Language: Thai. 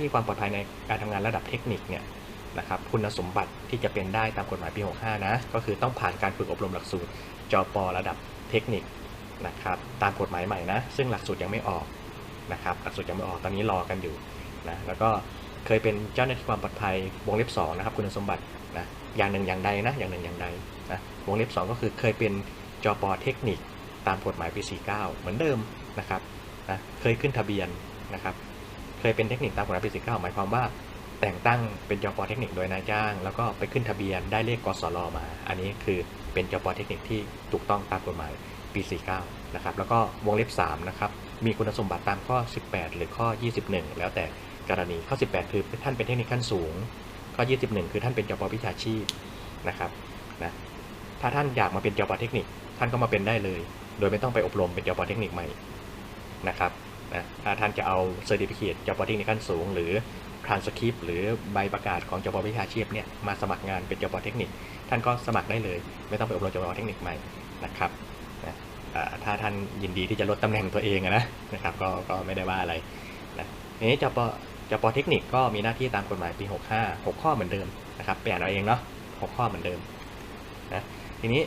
ที่ความปลอดภัยในการทำงานระดับเทคนิคเนี่ยนะครับคุณสมบัติที่จะเป็นได้ตามกฎหมายปี 65 นะ ก็คือต้องผ่านการฝึกอบรมหลักสูตรจประดับเทคนิคนะครับตามกฎหมายใหม่นะ ซึ่งหลักสูตรยังไม่ออกนะครับหลักสูตรยังไม่ออกตอนนี้รอกันอยู่นะแล้วก็เคยเป็นเจ้าหน้าที่ความปลอดภัยวงเล็บ2นะครับคุณสมบัตินะอย่างหนึ่งอย่างใดนะอย่างหนึ่งอย่างใดนะวงเล็บ 2 ก็คือเคยเป็นจปเทคนิคตามกฎหมายปี 49 เหมือนเดิมนะครับนะเคยขึ้นทะเบียนนะครับ เคยเป็นเทคนิคตามกฎหมายปี49หมายความว่า แต่งตั้งเป็นจปเทคนิคโดยนายจ้าง แล้วก็ไปขึ้นทะเบียนได้เลขกสลมา อันนี้คือเป็นจปเทคนิคที่ถูกต้องตามกฎหมายปี 49 นะครับ แล้วก็วงเล็บ3นะครับ มีคุณสมบัติตามข้อ 18 หรือข้อ 21 แล้วแต่กรณี ข้อ 18 คือท่านเป็นเทคนิคขั้นสูง ข้อ 21 คือท่านเป็นจปวิชาชีพนะครับนะ ถ้าท่านอยากมาเป็นจปเทคนิค ท่านก็มาเป็นได้เลย โดยไม่ต้องไปอบรมเป็นจปเทคนิคใหม่นะครับ นะถ้าท่านจะเอาเซอร์ติฟิเคตจปเทคนิคขั้นสูง หรือทรานสคริปหรือใบประกาศของจปวิชาชีพเนี่ยมาสมัครงานเป็นจปเทคนิค ท่านก็สมัครได้เลย ไม่ต้องไปอบรมจปเทคนิคใหม่นะครับนะถ้าท่านยินดีที่จะลดตำแหน่งตัวเองนะนะครับก็ก็ไม่ได้ว่าอะไรนะทีนี้จปจปเทคนิคก็มีหน้าที่ตามกฎหมายปี 65 6 ข้อเหมือนเดิมนะครับไปอ่านเอาเองเนาะ6ข้อเหมือนเดิมนะทีนี้